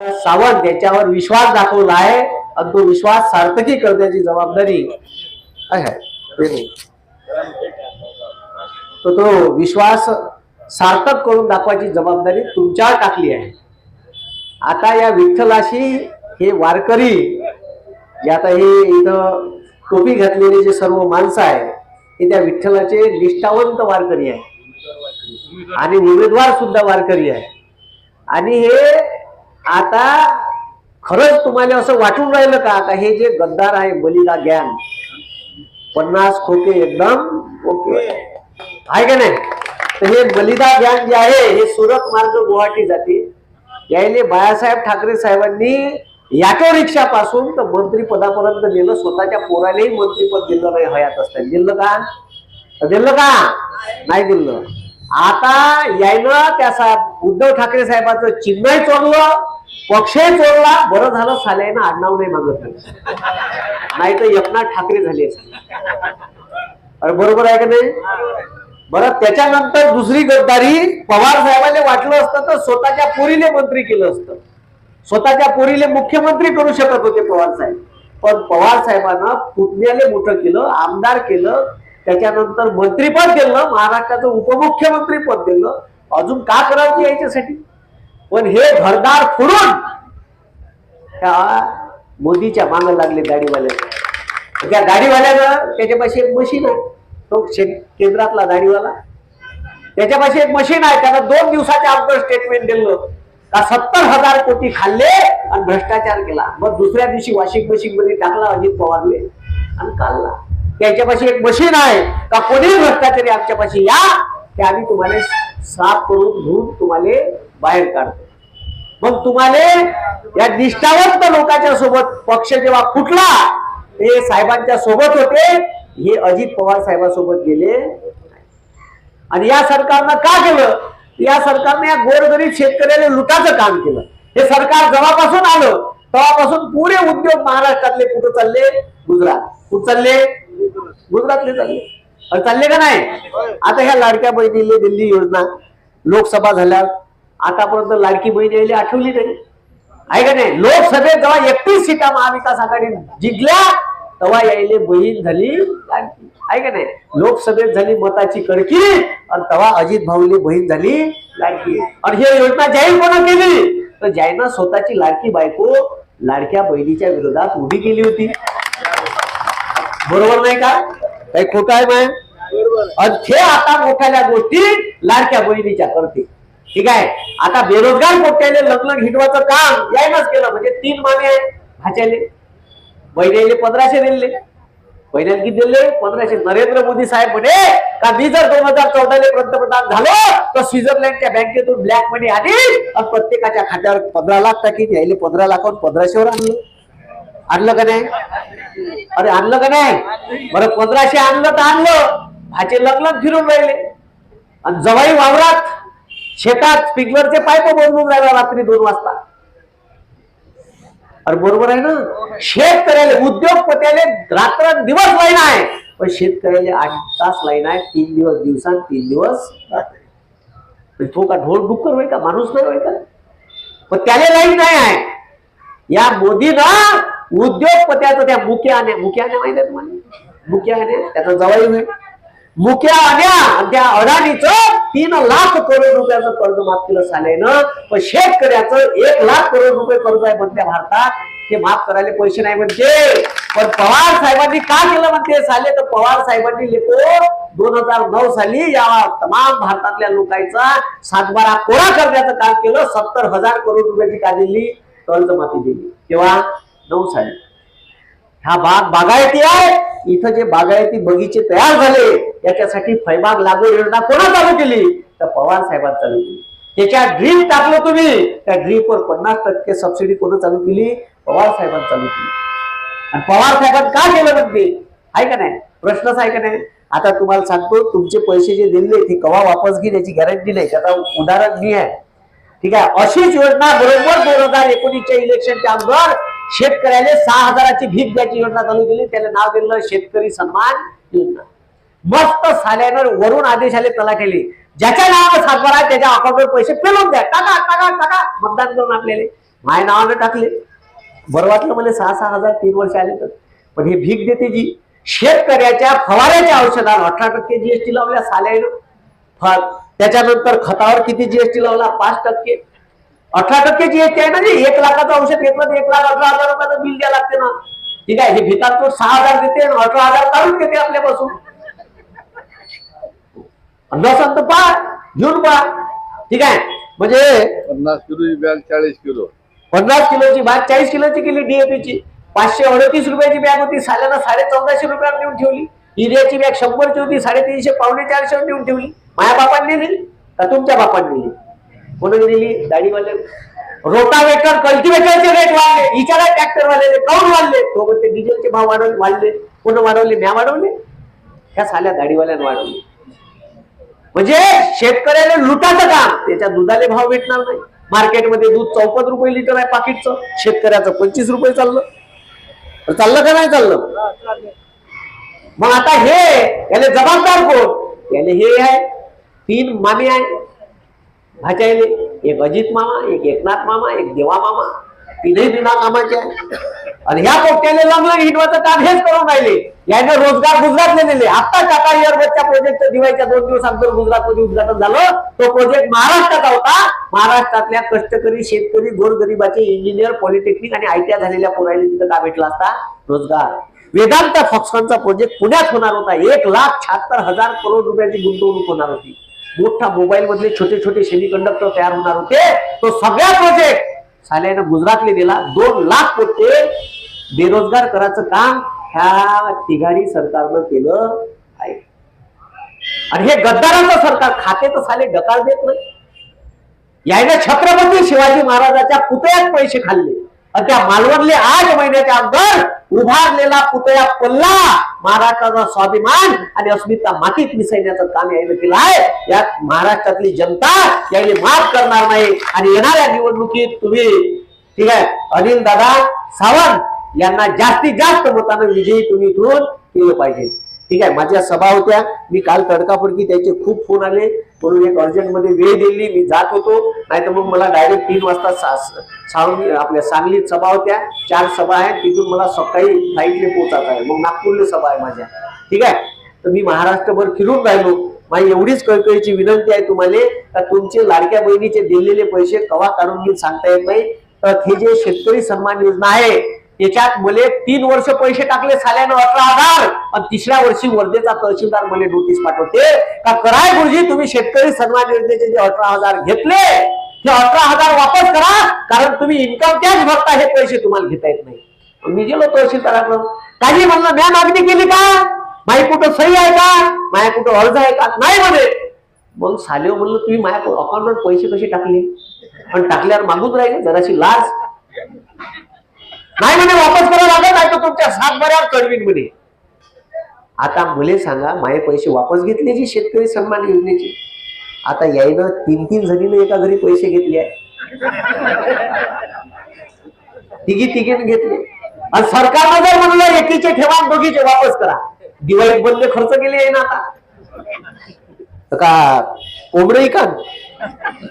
सावंत याच्यावर विश्वास दाखवला आहे आणि तो विश्वास सार्थकी करण्याची जबाबदारी आहे तर तो विश्वास सार्थक करून दाखवायची जबाबदारी तुमच्यावर टाकली आहे. आता या विठ्ठलाशी हे वारकरी जे आता हे इथं टोपी घातलेले जे सर्व माणसं आहे हे त्या विठ्ठलाचे निष्ठावंत वारकरी आहे आणि उमेदवार सुद्धा वारकरी आहे आणि हे आता खरंच तुम्हाला असं वाटून राहिलं का? आता हे जे गद्दार आहे बलिदा ज्ञान पन्नास खोके एकदम ओके. आहे का नाही? तर हे बलिदा ज्ञान जे आहे हे सुरत मार्ग गुवाहाटी जाते. यायले बाळासाहेब ठाकरे साहेबांनी याटो रिक्षा पासून तर मंत्री पदापर्यंत नेलं स्वतःच्या पोरालाही मंत्रीपद दिलं नाही हयात असताना दिलं का? दिलं का? नाही दिलं. आता यायनं त्या उद्धव ठाकरे साहेबाचं चिन्हही चोरलं. पक्षही चोरला बरं झालं साल्यानं आडनाव नाही मागत. नाही तर एकनाथ ठाकरे झाले. अरे बरोबर आहे का नाही? बरं त्याच्यानंतर दुसरी गद्दारी पवार साहेबांना वाटलं असतं तर स्वतःच्या पोरीले मंत्री केलं असतं. स्वतःच्या पोरीले मुख्यमंत्री करू शकत होते पवार साहेब. पण पवार साहेबांना पुतण्याले मोठं केलं आमदार केलं त्याच्यानंतर मंत्रीपद दिलं महाराष्ट्राचं उपमुख्यमंत्री पद दिलं अजून का करायचं याच्यासाठी? पण हे घरदार फोडून त्या मोदीच्या मागे लागले गाडीवाल्या त्या गाडीवाल्यानं त्याच्यापाशी एक मशीन आहे. तो केंद्रातला गाडीवाला त्याच्यापाशी एक मशीन आहे. त्यानं दोन दिवसाच्या अगोदर स्टेटमेंट दिलं. का सत्तर हजार कोटी खाल्ले आणि भ्रष्टाचार केला. मग दुसऱ्या दिवशी वॉशिंग मशीन मध्ये टाकला अजित पवारले आणि काढला. त्याच्यापाशी एक मशीन आहे. का कोणी भ्रष्टाचारी आमच्यापाशी या ते आम्ही तुम्हाला साफ करून धुवून तुम्हाला बाहेर काढतो. मग तुम्हाला या निष्ठावंत लोकांच्या सोबत पक्ष जेव्हा फुटला ते साहेबांच्या सोबत होते. हे अजित पवार साहेबांसोबत गेले. आणि या सरकारनं का केलं? या सरकारने या गोरगरीब शेतकऱ्याला लुटाचं काम केलं. हे सरकार जेव्हापासून आलं तेव्हापासून पुरे उद्योग महाराष्ट्रातले कुठं चालले? गुजरात. कुठं चालले? गुजरातले चालले. अरे चालले का नाही? आता ह्या लाडक्या बहिणीले दिल्ली योजना लोकसभा झाल्या आतापर्यंत लाडकी बहीण यायला आठवली नाही. आहे का नाही? लोकसभेत जेव्हा एकतीस सीटा महाविकास आघाडी जिंकल्या तेव्हा यायले बहीण झाली लाडकी. आहे का नाही? लोकसभेत झाली मताची कडकी आणि तेव्हा अजित भाऊली बहीण झाली लाडकी. आणि ही योजना जाहीर कोणा केली? तर जायनं स्वतःची लाडकी बायको लाडक्या बहिणीच्या विरोधात उभी केली होती. बरोबर नाही का? काही खोटं आहे माय? आणि ते आता मोठ्याल्या गोष्टी लाडक्या बहिणीच्या करते ठीक आहे? आता बेरोजगार पोट्याने लग्न हिटवाचं काम यायलाच केलं म्हणजे तीन माने आहे भाच्याले. बहिणीले पंधराशे दिले. बहिण्याला किती दिले? पंधराशे. नरेंद्र मोदी साहेब म्हणे का मी जर दोन हजार चौदाले पंतप्रधान झालो तर स्वित्झर्लंडच्या बँकेतून ब्लॅक मनी आली आणि प्रत्येकाच्या खात्यावर पंधरा लाख टाकी यायले. पंधरा लाखावर पंधराशेवर आणलं. आणलं का नाही? अरे आणलं का नाही? बरं पंधराशे आणलं तर आणलं. भाचे लग्न फिरून राहिले. आणि जवाई वावरात शेतात स्पिंकलरचे पाईप बदलून राहिला रात्री दोन वाजता. अरे बरोबर आहे ना? शेतकऱ्याला उद्योगपत्याले रात्र दिवस लाईन आहे. पण शेतकऱ्याला आठ तास लाईन आहे तीन दिवस दिवसात तीन दिवस तो का ढोल डुक्कर होईल का? माणूस नाही होईल का? पण त्याला लाईन नाही आहे. या मोदीनं उद्योगपत्याचं त्या मुख्याने मुख्याने माहिती आहे तुम्हाला? मुख्याने त्याचा जवळ होईल मुक्या आण्या आणि त्या अडाणीचं तीन लाख करोड रुपयाचं कर्ज माफ केलं सालेनं पण शेतकऱ्याचं एक लाख करोड रुपये कर्ज आहे म्हणत्या भारतात. ते माफ करायला पैसे नाही म्हणते. पण पवार साहेबांनी का केलं म्हणते साले तर पवार साहेबांनी लेखो दोन हजार नऊ साली या तमाम भारतातल्या लोकांचा सातबारा कोरा करण्याचं काम केलं. सत्तर हजार करोड रुपयाची का दिली कर्ज माफी दिली. तेव्हा नऊ साली. ह्या बाग बागायती आहे. इथं जे बागायती बगीचे तयार झाले याच्यासाठी फळबाग लागवड योजना कोणा चालू केली? तर पवार साहेबांनी चालू केली. त्याच्या ड्रीप टाकलं तुम्ही. त्या ड्रीपवर पन्नास टक्के सबसिडी कोण चालू केली? पवार साहेबांनी चालू केली. आणि पवार साहेबांनी का केलं नक्की? आहे का नाही? प्रश्नच आहे का नाही? आता तुम्हाला सांगतो तुमचे पैसे जे दिले ते कवा वापस घेईल याची गॅरंटी नाही. त्याचा उदाहरण मी आहे. ठीक आहे? अशीच योजना बरोबर दोन हजार एकोणीसच्या इलेक्शनच्या अगोदर शेतकऱ्याला सहा हजाराची भीक द्यायची योजना चालू केली. त्याला नाव दिलं शेतकरी सन्मान योजना. मस्त साल्यानं वरून आदेश आले तला केले. ज्याच्या नावावर सातबार आहे त्याच्या अकाउंटवर पैसे पेलून द्या. टाका टाका टाका. मतदान करून आपल्याला. माझ्या नावानं टाकले. बरं वाटलं मला सहा सहा हजार तीन वर्ष आले तर. पण हे भीक देते जी. शेतकऱ्याच्या फवाऱ्याच्या औषधावर अठरा टक्के जीएसटी लावल्या साल्यानं. फ- त्याच्यानंतर खतावर किती जीएसटी लावला? पाच टक्के. अठरा टक्के जीएसटी आहे ना जे? एक लाखाचं औषध घेतलं तर एक लाख अठरा हजार रुपयाचं बिल द्यावं लागते ना. ठीक आहे हे भितात तो सहा हजार देते आणि अठरा हजार काढून घेते आपल्यापासून. नसन तर पहा घेऊन पहा. ठीक आहे म्हणजे पन्नास किलोची बॅग चाळीस किलो. पन्नास किलोची बॅग चाळीस किलोची केली डीएपीची पाचशे अडतीस रुपयाची बॅग होती साल्यानं साडे चौदाशे रुपयाला नेऊन ठेवली. युरियाची बॅग शंभरची होती साडेतीनशे पावणे चारशे नेऊन ठेवली. माझ्या बापांनी नेली का तुमच्या बापांनी नेली? कोणी दिली दाढीवाले रोटावेटर कल्टिवेटरचे रेट वाढले. विचारा ट्रॅक्टर वाले काऊन वाढले. तो म्हणते डिझेलचे भाव वाढवले वाढले. कोण वाढवले म्या वाढवले. ह्या साल्या दाढीवाल्यानं वाढवले. म्हणजे शेतकऱ्याला लुटाचं काम. त्याच्या दुधाले भाव भेटणार नाही. मार्केटमध्ये दूध चौपन्न रुपये लिटर आहे पाकिटचं. शेतकऱ्याचं पंचवीस रुपये चाललं. चाललं का नाही चाललं? मग आता हे याले जबाबदार कोण? याले हे आहे तीन माने आहे. भाच्याले एक अजित मामा एक एकनाथ मामा एक देवा मामा. तीनही बिना कामाचे आहे. आणि ह्या पोट्याने लागलं हिंडवाचं काम हेच करून राहिले. याने रोजगार गुजरातने दिले आता टाटा एअरबसच्या प्रोजेक्ट दिवाळीच्या दोन दिवस अगोदर गुजरातमध्ये उद्घाटन झालं. तो प्रोजेक्ट महाराष्ट्राचा होता. महाराष्ट्रातल्या कष्टकरी शेतकरी गोरगरिबाचे इंजिनियर पॉलिटेक्निक आणि आयटीआय झालेल्या पोरायला तिथं का भेटला असता. रोजगार. वेदांत फॉक्सकॉनचा प्रोजेक्ट पुण्यात होणार होता. एक लाख शहात्तर हजार करोड रुपयाची गुंतवणूक होणार होती. मोठा मोबाईल मधले छोटे छोटे सेमीकंडक्टर तयार होणार होते. तो सगळा प्रोजेक्ट साल्यानं गुजरातले दिला दोन लाख कोटी बेरोजगार करायचं काम ह्या तिघाडी सरकारनं केलं आहे. आणि हे गद्दारांचं सरकार खाते तर साले डकार देत नाही. यायनं छत्रपती शिवाजी महाराजाच्या पुतळ्यात पैसे खाल्ले. त्या मालवणले आठ महिन्याच्या अगोदर उभारलेला पुतळ्या पल्ला महाराष्ट्राचा स्वाभिमान आणि अस्मिता मातीत मिसळण्याचं काम यायला केलं आहे. यात महाराष्ट्रातली जनता यायला माफ करणार नाही. आणि येणाऱ्या निवडणुकीत तुम्ही ठीक आहे अनिल दादा सावंत यांना जास्तीत जास्त मतानं विजयी तुम्ही इथून केलं पाहिजे. ठीक आहे माझ्या सभा होत्या. मी काल तडकाफडकी त्याचे खूप फोन आले. म्हणून एक अर्जंटमध्ये वेळ दिली. मी जात होतो. नाहीतर मग मला डायरेक्ट तीन वाजता सा- सांगली आपल्या सांगलीत सभा होत्या. चार सभा आहेत. तिथून मला सकाळी फ्लाईटने पोहोचत आहे. मग नागपूरला सभा आहे माझ्या. ठीक आहे? तर मी महाराष्ट्रभर फिरून राहिलो. माझी एवढीच कळकळीची विनंती आहे तुम्हाला. का तुमचे लाडक्या बहिणीचे दिलेले पैसे कवा काढून मी सांगता येत नाही? तर हे जे शेतकरी सन्मान योजना आहे त्याच्यात मले तीन वर्ष पैसे टाकले साल्यानं अठरा हजार. आणि तिसऱ्या वर्षी वर्धेचा तहसीलदार मला नोटीस पाठवते का कराय गुरुजी तुम्ही शेतकरी सन्मान योजनेचे जे अठरा हजार घेतले ते अठरा हजार वापस करा कारण तुम्ही इन्कम टॅक्स भरता हे पैसे तुम्हाला घेता येत नाही. मी गेलो तहसीलदाराकडं. काही म्हणलं म्या मागणी केली का? माही कुठं सही आहे का? माया कुठं अर्ज आहे का? नाही म्हणे. मग सालेव म्हणलं तुम्ही माझ्या अकाउंटवर पैसे कसे टाकले? पण टाकल्यावर मागून राहिले जराशी लाज. नाही म्हणे वापस करावं लागत नाही तर तुमच्या सातबऱ्यावर कडवीन म्हणे आता मुले सांगा माझे पैसे वापस घेतले जी शेतकरी सन्मान योजनेचे? आता यायनं तीन तीन जणीनं एका घरी पैसे घेतले आहे तिघी तिघीने घेतले. आणि सरकारनं जर म्हणलं एकीचे ठेवा दोघीचे वापस करा. दिवाळीत बंद खर्च केले आहे ना आता. तर का कोंबडे का?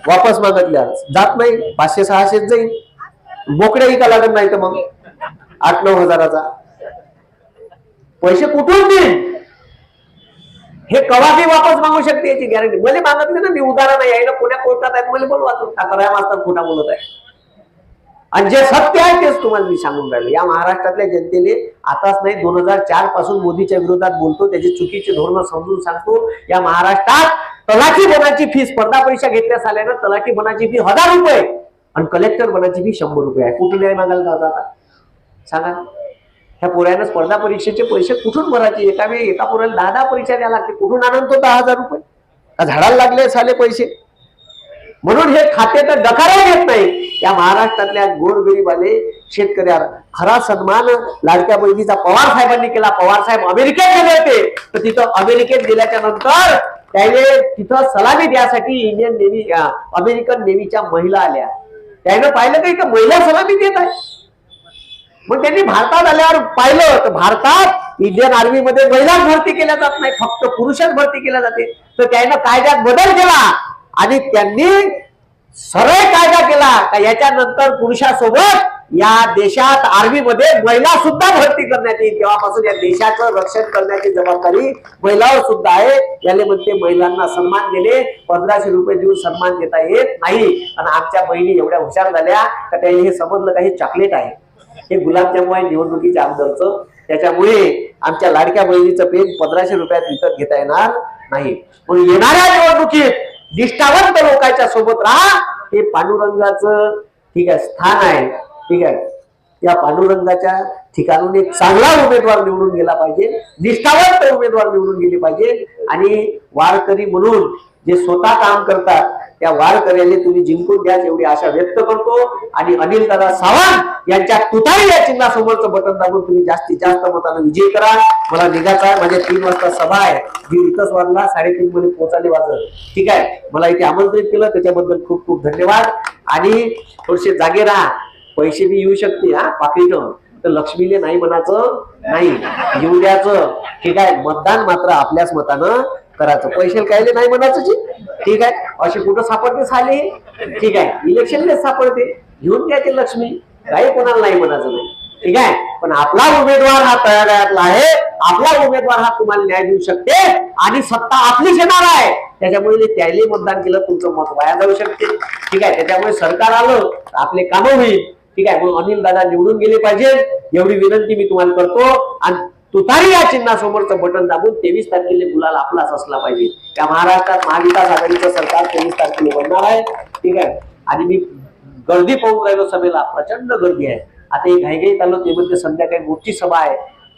वापस मागतल्या. जात नाही. पाचशे सहाशेच जाईल बोकड्या इका लागत नाही तर मग? आठ नऊ हजाराचा. पैसे कुठून देईन? हे कवाही वापस मागू शकते याची गॅरंटी मला मागितले ना मी उदाहरण आहे यायला कोण्या कोर्टात आहेत मला बोलवा ठाकरा मास्तर खोटा बोलत आहे. आणि जे सत्य आहे तेच तुम्हाला मी सांगून राहिलो. या महाराष्ट्रातल्या जनतेने आताच नाही दोन हजार चारपासून मोदीच्या विरोधात बोलतो. त्याची चुकीची धोरणं समजून सांगतो. या महाराष्ट्रात तलाठी बनाची फी स्पर्धा परीक्षा घेतल्यास आल्यानं तलाठी बनाची फी हजार रुपये. आणि कलेक्टर बनाची फी शंभर रुपये आहे. कुठून न्याय मागायला जातात आता? सांगा. ह्या पोऱ्यानं स्पर्धा परीक्षेचे पैसे कुठून भरायचे? एका वेळी एका पोऱ्याला दहा दहा परीक्षा द्यायला लागते. कुठून आणून तो दहा हजार रुपये? का झाडाला लागले साले पैसे? म्हणून हे खाते तर डकारा येत नाही. या महाराष्ट्रातल्या गोरगरीबाले शेतकऱ्याला खरा सन्मान लाडक्या बहिणीचा पवार साहेबांनी केला. पवार साहेब अमेरिकेत गेले. होते तर तिथं अमेरिकेत गेल्याच्यानंतर त्याने तिथं सलामी द्यासाठी इंडियन नेव्ही अमेरिकन नेव्हीच्या महिला आल्या. त्यानं पाहिलं का इथं महिला सलामी देत आहे मग त्यांनी भारतात आल्यावर पाहिलं तर भारतात इंडियन आर्मी मध्ये भरती केल्या जात नाही फक्त पुरुषच भरती केल्या जाते. तर त्यांना कायद्यात बदल केला आणि त्यांनी सरळ कायदा केला का याच्यानंतर पुरुषासोबत या देशात आर्मी मध्ये महिला सुद्धा भरती करण्यात येईल. तेव्हापासून या देशाचं रक्षण करण्याची जबाबदारी महिलावर सुद्धा आहे. याले म्हणते महिलांना सन्मान दिले पंधराशे रुपये देऊन सन्मान देता येत नाही. आणि आमच्या बहिणी एवढ्या हुशार झाल्या का त्यांनी हे समजलं का हे चॉकलेट आहे. हे गुलाबजामुन आहे निवडणुकीच्या आमदारचं त्याच्यामुळे आमच्या लाडक्या बहिणीचं पेन पंधराशे रुपयात विकत घेता येणार नाही. म्हणून येणाऱ्या निवडणुकीत निष्ठावंत लोकांच्या सोबत राहा. हे पांडुरंगाचं ठीक आहे स्थान आहे. ठीक आहे. या पांडुरंगाच्या ठिकाणून एक चांगला उमेदवार निवडून गेला पाहिजे. निष्ठावंत उमेदवार निवडून गेले पाहिजे. आणि वारकरी म्हणून जे स्वतः काम करतात त्या वारकऱ्याने तुम्ही जिंकून द्या एवढी आशा व्यक्त करतो. आणि अनिल दादा सावंत यांच्या तुतारी या चिन्हासमोरचं बटन दाबून तुम्ही जास्तीत जास्त मतानं विजय करा. मला निघायचा माझ्या तीन वाजता सभा आहे. जी इथंच वाजला साडेतीन मध्ये पोहोचाले वाजत ठीक आहे? मला इथे आमंत्रित केलं. त्याच्याबद्दल खूप खूप धन्यवाद. आणि थोडेसे जागे राहा. पैसे बी येऊ शकते हा पाकिटं. तर लक्ष्मीने नाही म्हणायचं नाही. येऊ द्यायचं. ठीक आहे? मतदान मात्र आपल्याच मतानं. करायचं. पैसे कायले नाही म्हणायचं जी? ठीक आहे. असे कुठं सापडते साले? ठीक आहे. इलेक्शनलेच सापडते. घेऊन द्यायचे लक्ष्मी. काही कोणाला नाही म्हणायचं नाही. ठीक आहे. पण आपला उमेदवार हा तयारातला आहे. आपला उमेदवार हा तुम्हाला न्याय देऊ शकते. आणि सत्ता आपलीच येणार आहे. त्याच्यामुळे जे मतदान केलं तुमचं मत वाया जाऊ शकते. ठीक आहे. त्याच्यामुळे सरकार आलं तर आपले कामं होईल. ठीक आहे. म्हणून अनिल दादा निवडून गेले पाहिजे. एवढी विनंती मी तुम्हाला करतो. आणि तुतारी या चिन्हासमोरचं बटन दाबून तेवीस तारखेला गुलाल आपलाच असला पाहिजे. त्या महाराष्ट्रात महाविकास आघाडीचं सरकार तेवीस तारखेला बनणार आहे. ठीक आहे? आणि मी गर्दी पाहून राहिलो सभेला. प्रचंड गर्दी आहे. आता एक घाईघाईत आलो ते म्हणजे संध्याकाळी मोठी सभा आहे.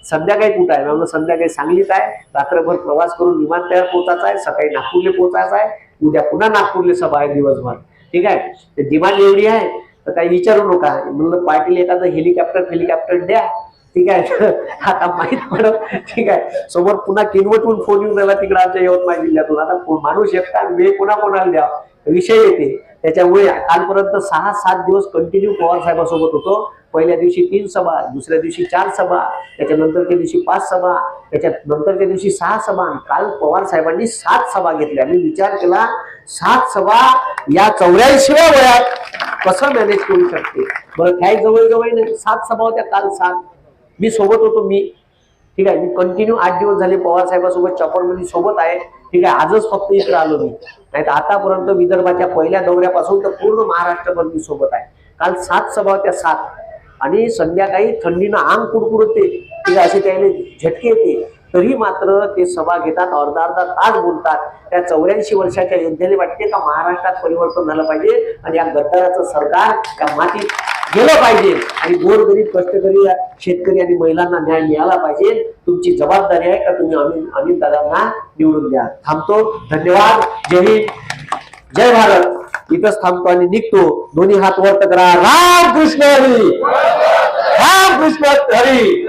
संध्याकाळी कुठं आहे? म्हणून संध्याकाळी सांगलीत आहे. रात्रभर प्रवास करून विमानतळावर पोहोचायचा आहे. सकाळी नागपूरला पोहोचायचा आहे. उद्या पुन्हा नागपूरला सभा आहे दिवसभर. ठीक आहे? ते डिमांड एवढी आहे. तर काही विचारू नका. म्हणलं पाटील एखादं हेलिकॉप्टर हेलिकॉप्टर द्या. ठीक आहे. आता माहीत पडत ठीक आहे. समोर पुन्हा किनवटून फोन येऊन राहिला तिकडे आमच्या यवतमाळ जिल्ह्यातून. आता माणूस एकटा वेळ कोणा कोणाला द्या विषय येते. त्याच्यामुळे कालपर्यंत सहा सात दिवस कंटिन्यू पवार साहेबांसोबत होतो. पहिल्या दिवशी तीन सभा दुसऱ्या दिवशी चार सभा त्याच्यानंतरच्या दिवशी पाच सभा त्याच्या नंतरच्या दिवशी सहा सभा काल पवार साहेबांनी सात सभा घेतल्या. मी विचार केला सात सभा या चौऱ्याऐंशीव्या वयात कसं मॅनेज करू शकते? बरं काय जवळ जवळ नाही सात सभा होत्या काल सात. मी सोबत होतो मी. ठीक आहे मी कंटिन्यू आठ दिवस झाले पवार साहेबांसोबत चॉपरमध्ये सोबत आहे. ठीक आहे आजच फक्त इकडे आलो मी. नाही तर आतापर्यंत विदर्भाच्या पहिल्या दौऱ्यापासून तर पूर्ण महाराष्ट्रभर मी सोबत आहे. काल सात सभा होत्या सात. आणि संध्याकाळी थंडीनं अंग कुडकुडते. ठीक आहे असे त्याने झटके येते. तरी मात्र ते सभा घेतात अर्धा अर्धा तास बोलतात. त्या चौऱ्याऐंशी वर्षाच्या योद्ध्याने वाटते का महाराष्ट्रात परिवर्तन झालं पाहिजे? आणि या गद्दाराचं सरकार त्या मातीत गेलं पाहिजे. आणि गोरगरीब कष्टकरी शेतकरी आणि महिलांना न्याय मिळाला पाहिजे. तुमची जबाबदारी आहे का तुम्ही अमित अमित दादांना निवडून द्या. थांबतो. धन्यवाद. जय हिंद. जय भारत. इथंच थांबतो आणि निघतो. दोन्ही हात वर्त करा राम कृष्ण हरी. राम कृष्ण हरी.